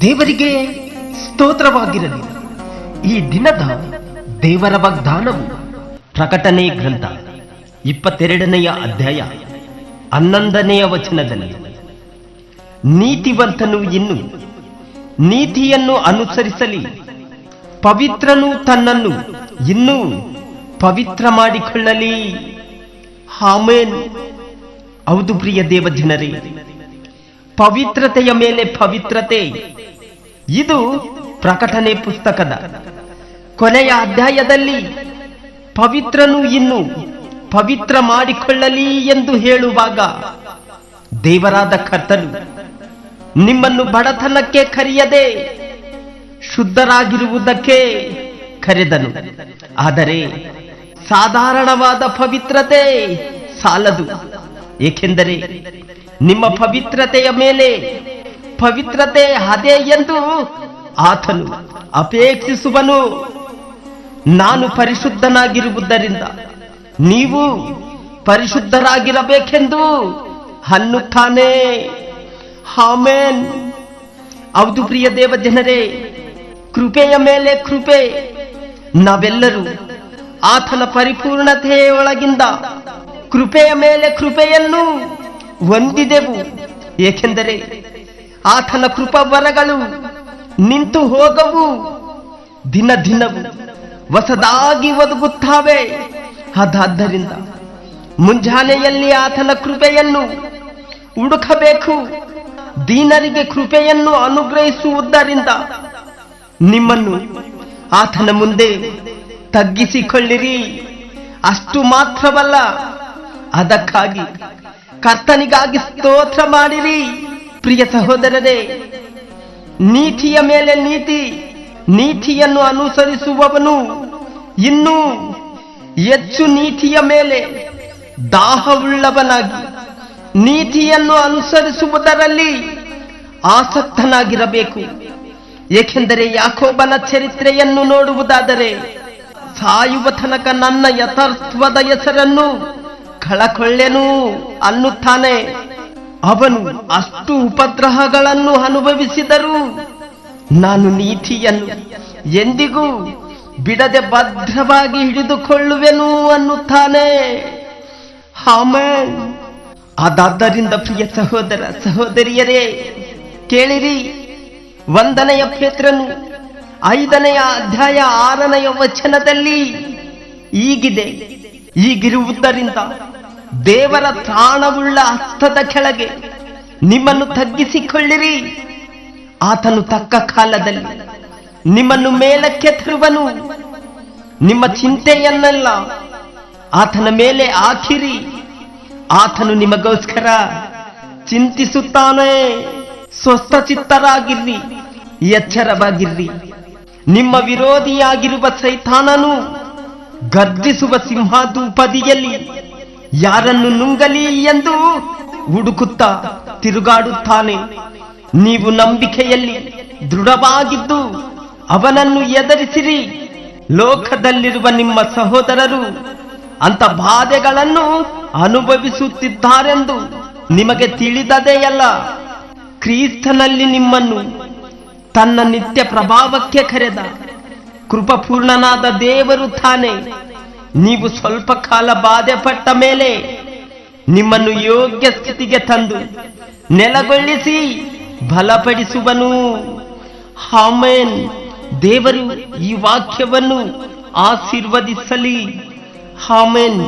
ದೇವರಿಗೆ ಸ್ತೋತ್ರವಾಗಿರಲಿ. ಈ ದಿನದ ದೇವರ ವಾಗ್ದಾನವು ಪ್ರಕಟಣೆ ಗ್ರಂಥ ಇಪ್ಪತ್ತೆರಡನೆಯ ಅಧ್ಯಾಯ ಹನ್ನೊಂದನೆಯ ವಚನದಲ್ಲಿ. ನೀತಿವಂತನು ಇನ್ನು ನೀತಿಯನ್ನು ಅನುಸರಿಸಲಿ. ಪವಿತ್ರನು ತನ್ನನ್ನು ಇನ್ನೂ ಪವಿತ್ರ ಮಾಡಿಕೊಳ್ಳಲಿ. ಆಮೇನ್. ಹೌದು ಪ್ರಿಯ ದೇವಜನರೇ, ಪವಿತ್ರತೆಯ ಮೇಲೆ ಪವಿತ್ರತೆ. ಇದು ಪ್ರಕಟಣೆ ಪುಸ್ತಕದ ಕೊನೆಯ ಅಧ್ಯಾಯದಲ್ಲಿ ಪವಿತ್ರನು ಇನ್ನು ಪವಿತ್ರ ಮಾಡಿಕೊಳ್ಳಲಿ ಎಂದು ಹೇಳುವಾಗ ದೇವರಾದ ಕರ್ತನು ನಿಮ್ಮನ್ನು ಬಡತನಕ್ಕೆ ಕರೆಯದೆ ಶುದ್ಧರಾಗಿರುವುದಕ್ಕೆ ಕರೆದನು. ಆದರೆ ಸಾಧಾರಣವಾದ ಪವಿತ್ರತೆ ಸಾಲದು. ಏಕೆಂದರೆ ನಿಮ್ಮ ಪವಿತ್ರತೆಯ ಮೇಲೆ ಪವಿತ್ರತೆ ಅದೇ ಎಂದು ಆತನು ಅಪೇಕ್ಷಿಸುವನು. ನಾನು ಪರಿಶುದ್ಧನಾಗಿರುವುದರಿಂದ ನೀವು ಪರಿಶುದ್ಧರಾಗಿರಬೇಕೆಂದು ಅನ್ನುತ್ತಾನೆ. ಆಮೇನ್. ಹೌದು ಪ್ರಿಯ ದೇವ ಜನರೇ ಕೃಪೆಯ ಮೇಲೆ ಕೃಪೆ. ನಾವೆಲ್ಲರೂ ಆತನ ಪರಿಪೂರ್ಣತೆಯೊಳಗಿಂದ ಕೃಪೆಯ ಮೇಲೆ ಕೃಪೆಯನ್ನು ಹೊಂದಿದೆವು. ಏಕೆಂದರೆ ಆತನ ಕೃಪ ವರಗಳು ನಿಂತು ಹೋಗವು. ದಿನ ದಿನವು ಹೊಸದಾಗಿ ಒದಗುತ್ತಾವೆ. ಅದಾದ್ದರಿಂದ ಮುಂಜಾನೆಯಲ್ಲಿ ಆತನ ಕೃಪೆಯನ್ನು ಹುಡುಕಬೇಕು. ದೀನರಿಗೆ ಕೃಪೆಯನ್ನು ಅನುಗ್ರಹಿಸುವುದರಿಂದ ನಿಮ್ಮನ್ನು ಆತನ ಮುಂದೆ ತಗ್ಗಿಸಿಕೊಳ್ಳಿರಿ. ಅಷ್ಟು ಮಾತ್ರವಲ್ಲ, ಅದಕ್ಕಾಗಿ ಕರ್ತನಿಗಾಗಿ ಸ್ತೋತ್ರ ಮಾಡಿರಿ. ಪ್ರಿಯ ಸಹೋದರರೇ, ನೀತಿಯ ಮೇಲೆ ನೀತಿ, ನೀತಿಯನ್ನು ಅನುಸರಿಸುವವನು ಇನ್ನೂ ಹೆಚ್ಚು ನೀತಿಯ ಮೇಲೆ ದಾಹವುಳ್ಳವನಾಗಿ, ನೀತಿಯನ್ನು ಅನುಸರಿಸುವುದರಲ್ಲಿ ಆಸಕ್ತನಾಗಿರಬೇಕು. ಏಕೆಂದರೆ ಯಾಕೋಬನ ಚರಿತ್ರೆಯನ್ನು ನೋಡುವುದಾದರೆ ಸಾಯುವ ತನಕ ನನ್ನ ಯಥಾರ್ಥವಾದ ಹೆಸರನ್ನು ಕಳಕೊಳ್ಳೆನು ಅನ್ನುತ್ತಾನೆ. ಅವನು ಅಷ್ಟು ಉಪದ್ರಹಗಳನ್ನು ಅನುಭವಿಸಿದರು ನಾನು ನೀತಿಯನ್ನು ಎಂದಿಗೂ ಬಿಡದೆ ಭದ್ರವಾಗಿ ಹಿಡಿದುಕೊಳ್ಳುವೆನು ಅನ್ನುತ್ತಾನೆ. ಆಮೇನ್. ಅದಾದ್ದರಿಂದ ಪ್ರಿಯ ಸಹೋದರ ಸಹೋದರಿಯರೇ, ಕೇಳಿರಿ, ವಂದನೆಯ ಪೇತ್ರನು ಐದನೆಯ ಅಧ್ಯಾಯ ಆರನೆಯ ವಚನದಲ್ಲಿ ಈಗಿದೆ ಈಗಿರುವುದರಿಂದ ದೇವರ ತ್ರಾಣವುಳ್ಳ ಹಸ್ತದ ಕೆಳಗೆ ನಿಮ್ಮನ್ನು ತಗ್ಗಿಸಿಕೊಳ್ಳಿರಿ. ಆತನು ತಕ್ಕ ಕಾಲದಲ್ಲಿ ನಿಮ್ಮನ್ನು ಮೇಲಕ್ಕೆ ತರುವನು. ನಿಮ್ಮ ಚಿಂತೆಯನ್ನೆಲ್ಲ ಆತನ ಮೇಲೆ ಹಾಕಿರಿ. ಆತನು ನಿಮಗೋಸ್ಕರ ಚಿಂತಿಸುತ್ತಾನೆ. ಸ್ವಸ್ಥ ಚಿತ್ತರಾಗಿರ್ರಿ ಎಚ್ಚರವಾಗಿರ್ರಿ ನಿಮ್ಮ ವಿರೋಧಿಯಾಗಿರುವ ಸೈತಾನನು ಗರ್ಜಿಸುವ ಸಿಂಹಾದೂಪದಿಯಲ್ಲಿ ಯಾರನ್ನು ನುಂಗಲಿ ಎಂದು ಹುಡುಕುತ್ತಾ ತಿರುಗಾಡುತ್ತಾನೆ. ನೀವು ನಂಬಿಕೆಯಲ್ಲಿ ದೃಢವಾಗಿದ್ದು ಅವನನ್ನು ಎದುರಿಸಿರಿ. ಲೋಕದಲ್ಲಿರುವ ನಿಮ್ಮ ಸಹೋದರರು ಅಂತ ಬಾಧೆಗಳನ್ನು ಅನುಭವಿಸುತ್ತಿದ್ದಾರೆಂದು ನಿಮಗೆ ತಿಳಿದದೆಯಲ್ಲ. ಕ್ರೀಸ್ತನಲ್ಲಿ ನಿಮ್ಮನ್ನು ತನ್ನ ನಿತ್ಯ ಪ್ರಭಾವಕ್ಕೆ ಕರೆದ. ಕೃಪಪೂರ್ಣನಾದ ದೇವರು ತಾನೆ. ನೀವು ಸ್ವಲ್ಪ ಕಾಲ ಬಾಧೆ ಪಟ್ಟ ಮೇಲೆ ನಿಮ್ಮನ್ನು ಯೋಗ್ಯ ಸ್ಥಿತಿಗೆ ತಂದು ನೆಲಗೊಳಿಸಿ ಬಲಪಡಿಸುವನು. ಹಾಮೇನ್ ದೇವರು ಈ ವಾಕ್ಯವನ್ನು ಆಶೀರ್ವದಿಸಲಿ. ಹಾಮೇನ್